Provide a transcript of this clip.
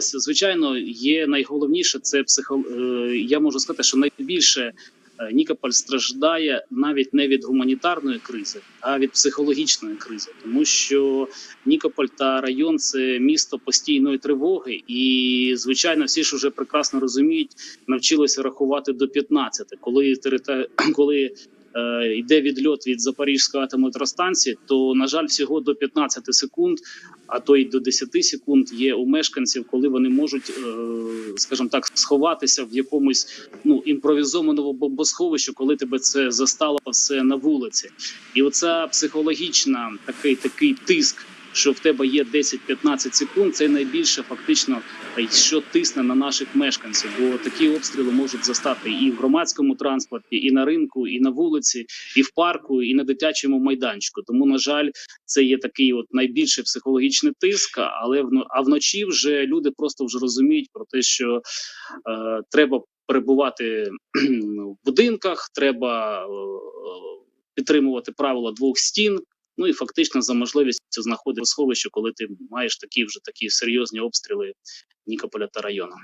Звичайно, є найголовніше це психо... е, Я можу сказати, що найбільше е, Нікополь страждає навіть не від гуманітарної кризи, а від психологічної кризи, тому що Нікополь та район це місто постійної тривоги, і звичайно, всі ж уже прекрасно розуміють, навчилися рахувати до 15, коли терита... коли йде відльот від Запорізької атомної електростанції, то на жаль, всього до 15 секунд, а то й до 10 секунд є у мешканців, коли вони можуть, е, скажімо так, сховатися в якомусь ну імпровізованому бомбосховищі, коли тебе це застало все на вулиці, і оця психологічна такий такий тиск. Що в тебе є 10-15 секунд, це найбільше фактично, е, що тисне на наших мешканців, бо такі обстріли можуть застати і в громадському транспорті, і на ринку, і на вулиці, і в парку, і на дитячому майданчику. Тому, на жаль, це є такий от найбільший психологічний тиск. Але а вночі вже люди просто вже розуміють про те, що е, треба перебувати в будинках, треба е, підтримувати правила двох стін. Ну і фактично за можливістю знаходити сховище, коли ти маєш такі вже такі серйозні обстріли Нікополя та району.